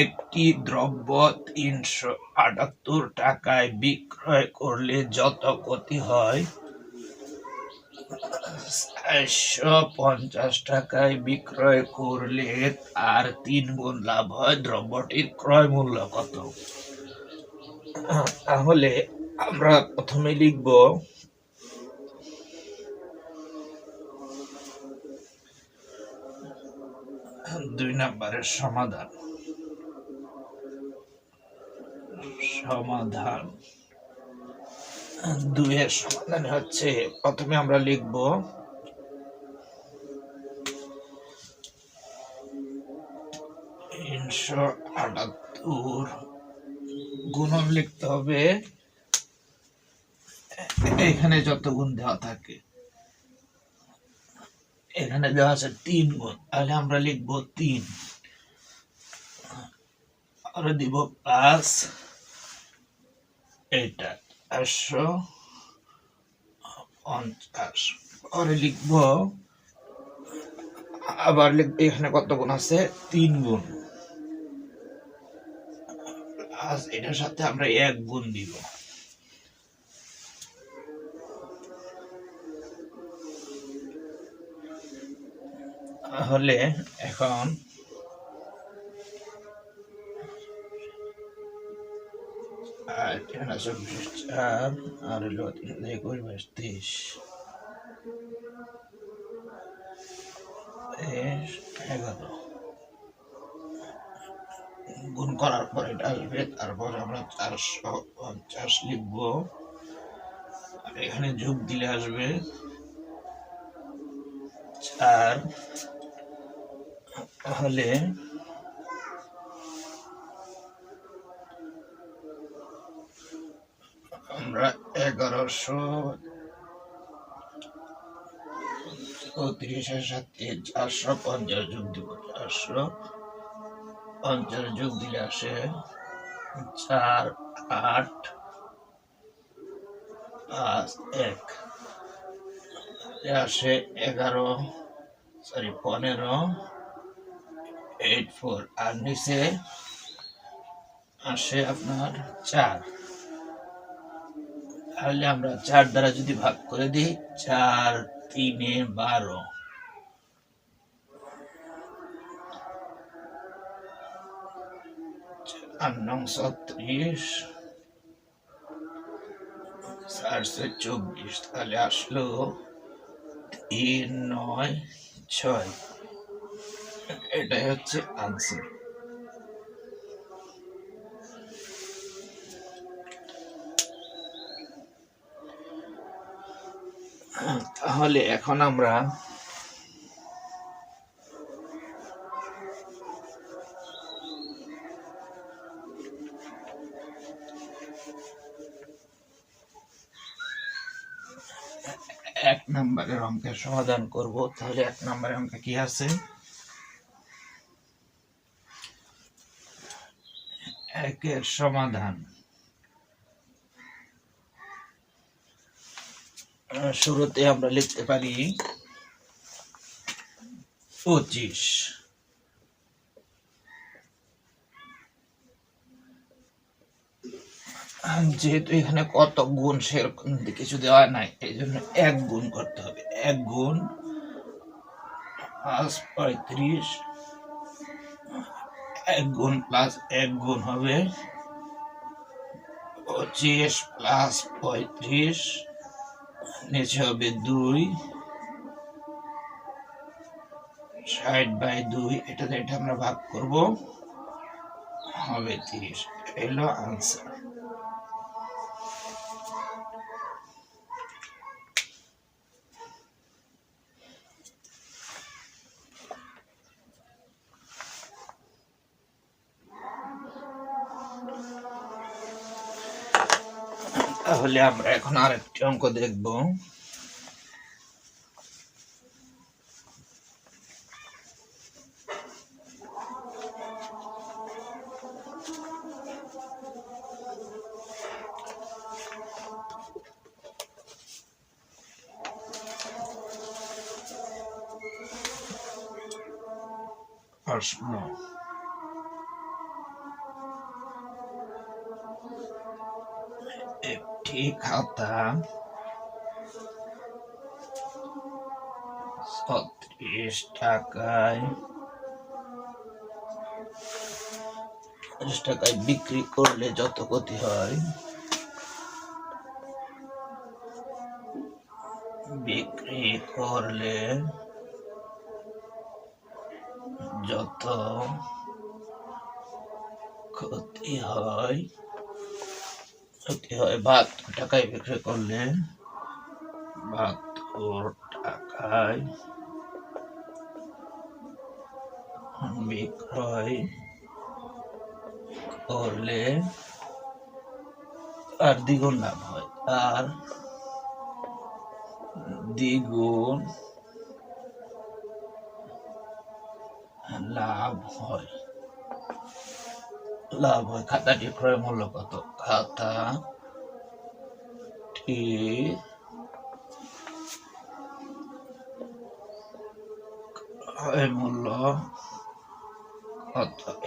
একটি দ্রব্য তিনশো আটাত্তর টাকায় বিক্রয় করলে যত ক্ষতি হয়, চারশো পঞ্চাশ টাকায় বিক্রয় করলে তার তিন গুণ লাভ হয়। দ্রব্যটির ক্রয় মূল্য কত? তাহলে আমরা প্রথমে লিখব দুই নম্বরের সমাধান। সমাধান। দুইয়ের সমাধান হচ্ছে, প্রথমে আমরা লিখব, তিনশো আটাত্তর গুণন লিখতে হবে। এখানে যত গুণ দেওয়া থাকে, এখানে দেওয়া আছে তিন গুণ। তাহলে আমরা লিখব তিন। আর দিব প্লাস এটা চারশো পঞ্চাশ। পরে লিখব, আবার লিখব, এখানে কত গুণ আছে? তিন গুণ। প্লাস এটার সাথে আমরা এক গুণ দিব। তাহলে এখন এখানে চব্বিশ চার আর হলো একুশ বাইশ তেইশ এগারো গুণ করার পর এটা আসবে তারপর আমরা চারশো পঞ্চাশ লিখব আর এখানে যোগ দিলে আসবে চার তাহলে আমরা এগারোশো চৌত্রিশের সাথে চারশো পঞ্চাশ যোগ দিব, চারশো পঞ্চাশ যোগ দিলে আসে চার আট পাঁচ এক। আসে এগারো সরি পনেরো এইট ফোর আর নিচে আসে আপনার চার। তাহলে আমরা চার দ্বারা যদি ভাগ করে দিই, চার তিনে বারো। চার নং চারশো চব্বিশ, তাহলে আসলো তিন নয় ছয়। এটাই হচ্ছে আনসার তাহলে এখন আমরা এক নম্বরের অঙ্কের সমাধান করব। তাহলে এক নম্বরের অঙ্কে কি আছে? একের সমাধান। শুরুতে আমরা লিখতে পারি পঁচিশ। যেহেতু এখানে কত গুণ সেরকম কিছু দেওয়া নাই, এই জন্য এক গুণ করতে হবে। এক গুণ প্লাস পঁয়ত্রিশ, এক গুণ প্লাস এক গুণ হবে পঁচিশ প্লাস পঁয়ত্রিশ। নিচে হবে দুই, ষাট বাই দুই, এটাতে এটা আমরা ভাগ করব, হবে তিরিশ এলো আনসার তাহলে আমরা এখন আরেকটি অঙ্ক দেখব। প্রশ্ন খাতা ছত্রিশ টাকায় ছত্রিশ টাকায় বিক্রি করলে যত ক্ষতি হয়, বিক্রি করলে যত ক্ষতি হয় ক্ষতি হয় বাহাত্তর টাকায় বিক্রি করলে বাহাত্তর টাকায় বিক্রয় করলে আর দ্বিগুণ লাভ হয়। আর দ্বিগুণ লাভ হয়। লাভ হয় খাতাটি ক্রয় মূল্য কত? খাতা টি মূল্য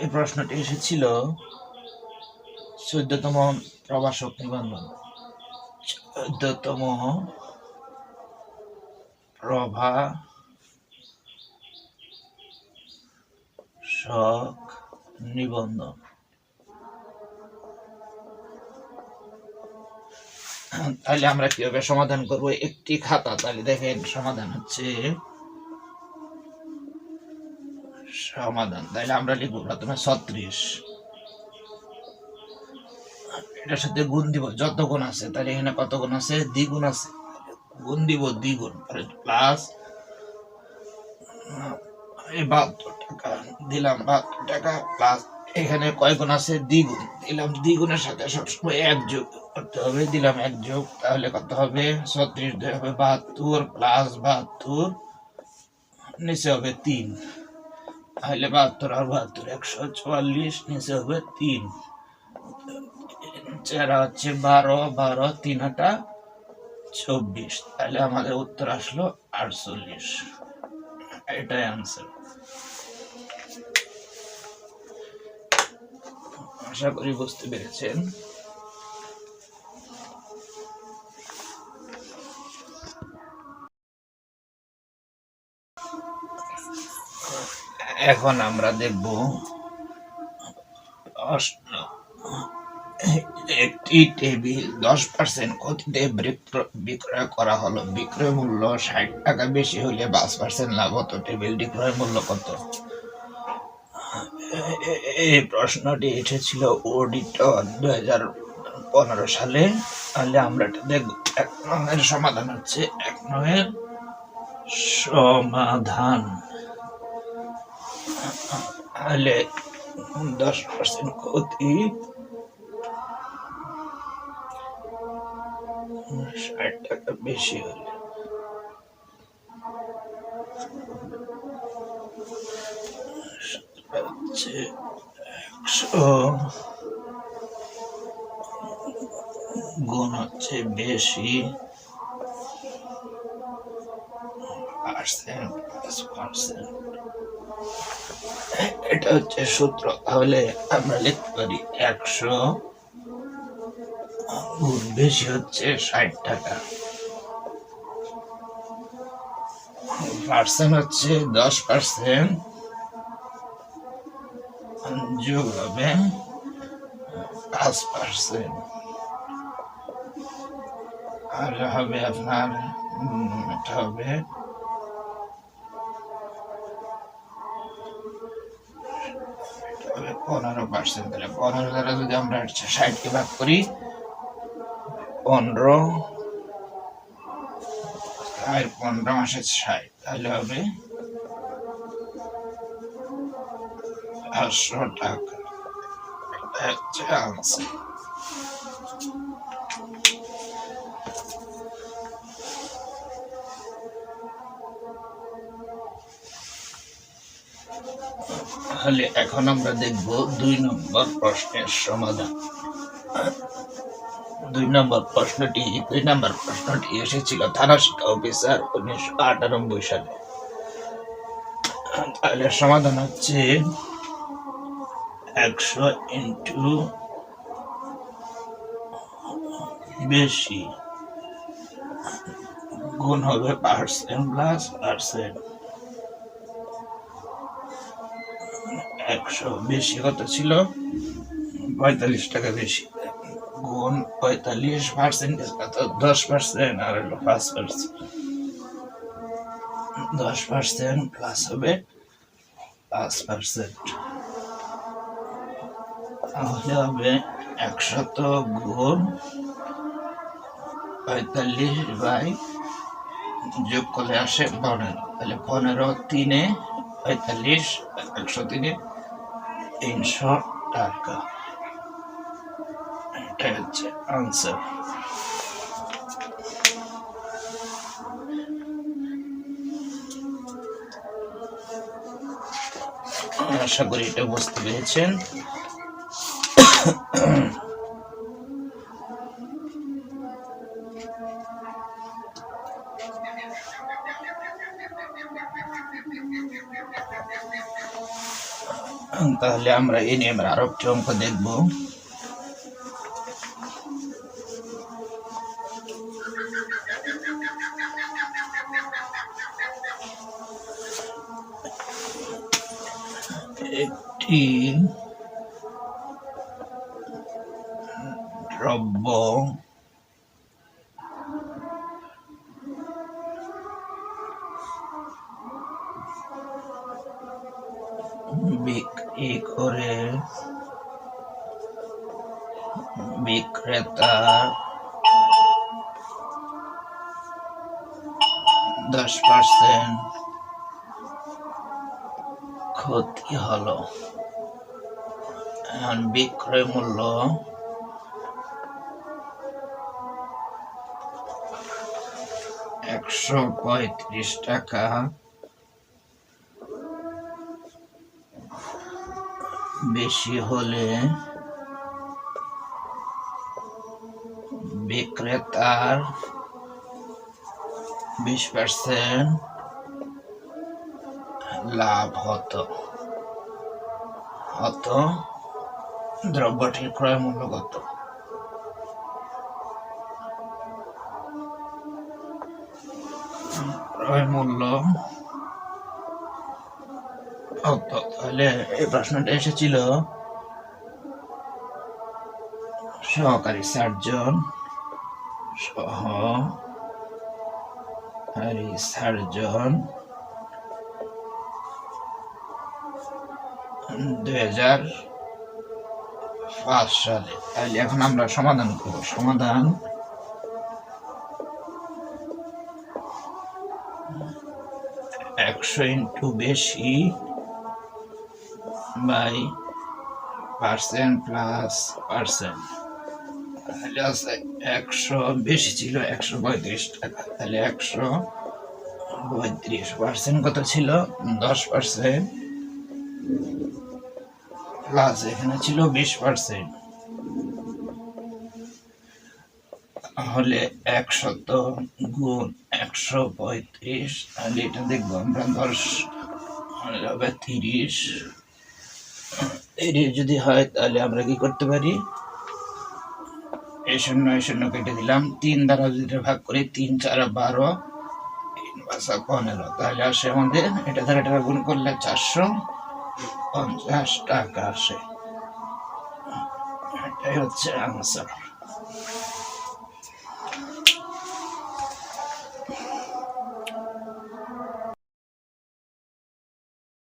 এই প্রশ্নটি এসেছিল চোদ্দতম প্রবাসক নিবন্ধন। চোদ্দতম প্রভা শক নিবন্ধন। তাহলে আমরা কীভাবে সমাধান করব? একটি খাতা, তাহলে দেখেন সমাধান হচ্ছে সমাধান। তাহলে আমরা লিখব প্রথমে ছত্রিশ। এটার সাথে গুণ দিব, যত গুণ আছে, তাহলে এখানে কত গুণ আছে? দ্বিগুণ আছে। গুণ দিব দ্বিগুণ প্লাস এই বাহাত্তর টাকা, দিলাম বাহাত্তর টাকা প্লাস এখানে কয় গুণ আছে? দ্বিগুণ। দিলাম দ্বিগুণের সাথে সবসময় এক যোগ করতে হবে। দিলাম এক যোগ তাহলে কত হবে? ছত্রিশ দুই হবে বাহাত্তর প্লাস বাহাত্তর, নিচে হবে তিন। তাহলে বাহাত্তর আর বাহাত্তর একশো চুয়াল্লিশ, নিচে হবে তিন। চেহারা হচ্ছে বারো বারো তিন হাটা চব্বিশ। তাহলে আমাদের উত্তর আসলো আটচল্লিশ। এটাই আনসার আশা করি বুঝতে পেরেছেন। এখন আমরা দেখব একটি টেবিল, দশ পার্সেন্ট ক্ষতিতে বিক্র- বিক্রয় করা হলো। বিক্রয় মূল্য ষাট টাকা বেশি হলে পাঁচ পার্সেন্ট লাভ হতো। টেবিলটি ক্রয় মূল্য কত? এই প্রশ্নটি এসেছিল অডিটর দু হাজার পনেরো সালে। তাহলে আমরা এটা দেখব। এক নয়ের সমাধান হচ্ছে, এক নয়ের সমাধান। তাহলে দশ পার্সেন্ট ক্ষতি। ষাট টাকা বেশি হলে হচ্ছে একশো গুণ হচ্ছে বেশি পার্সেন্ট পার্সেন্ট। এটা হচ্ছে সূত্র। তাহলে আমরা লিখতে পারি একশো গুণ বেশি হচ্ছে ষাট টাকা। পার্সেন্ট হচ্ছে দশ পার্সেন্ট। যোগ হবে পাঁচ পার্সেন্ট আর হবে আপনার এটা হবে পনেরো পার্সেন্ট তাহলে পনেরো দ্বারা যদি আমরা হচ্ছে ষাটকে ভাগ করি পনেরো আর পনেরো মাসে ষাট তাহলে হবে তাহলে এখন আমরা দেখব দুই নম্বর প্রশ্নের সমাধান। দুই নম্বর প্রশ্নটি, দুই নম্বর প্রশ্নটি এসেছিল থানা শিক্ষা অফিসার উনিশশো আটানব্বই সালে। তাহলে সমাধান হচ্ছে একশো ইন্টু বেশি গুণ হবে পার্সেন্ট প্লাস পার্সেন্ট। একশো বেশি কত ছিল? পঁয়তাল্লিশ টাকা বেশি। গুণ পঁয়তাল্লিশ পার্সেন্টেজ কত? দশ পার্সেন্ট, আর হলো পাঁচ পার্সেন্ট। দশ পার্সেন্ট প্লাস হবে পাঁচ পার্সেন্ট। তাহলে হবে একশত গুণ পঁয়তাল্লিশ বাই যোগ করলে আসে পনেরো। তাহলে পনেরো তিনে পঁয়তাল্লিশ, একশো তিনে তিনশো টাকা। এটাই হচ্ছে আনসার আশা করি এটা বুঝতে পেরেছেন। তাহলে আমরা এই নিয়মের আরও একটি অঙ্ক দেখব দ্রব্য বিক্রি করে বিক্রেতা দশ পার্সেন্ট ক্ষতি হলো। এখন বিক্রয় মূল্য একশো পঁয়ত্রিশ টাকা। বেশি হলে বিক্রেতার বিশ পার্সেন্ট লাভ হতো। হতো দ্রব্যটির ক্রয় মূল্য কত? মূল্য। তাহলে এই প্রশ্নটা এসেছিল। সহকারী সার্জন সহকারী সার্জন, দুই হাজার পাঁচ সালে। তাহলে এখন আমরা সমাধান করব। সমাধান একশো ইন্টু বেশি। By percent plus percent. তাহলে আছে একশো, বেশি ছিল একশো পঁয়ত্রিশ টাকা। তাহলে একশো পঁয়ত্রিশ পার্সেন্ট কত ছিল? দশ পার্সেন্ট। প্লাস এখানে ছিল বিশ পার্সেন্ট। তাহলে একশত গুণ একশো পঁয়ত্রিশ, তাহলে এটা দেখব আমরা দশ হবে তিরিশ। তিরিশ যদি হয়, তাহলে আমরা কি করতে পারি? এই শূন্য এই শূন্য কেটে দিলাম। তিন দ্বারা যদি ভাগ করি, তিন, চার, বারো, তিন পাঁচা পনেরো। তাহলে আসে আমাদের, এটা দ্বারা এটা গুণ করলে চারশো পঞ্চাশ টাকা আসে। এটাই হচ্ছে আনসার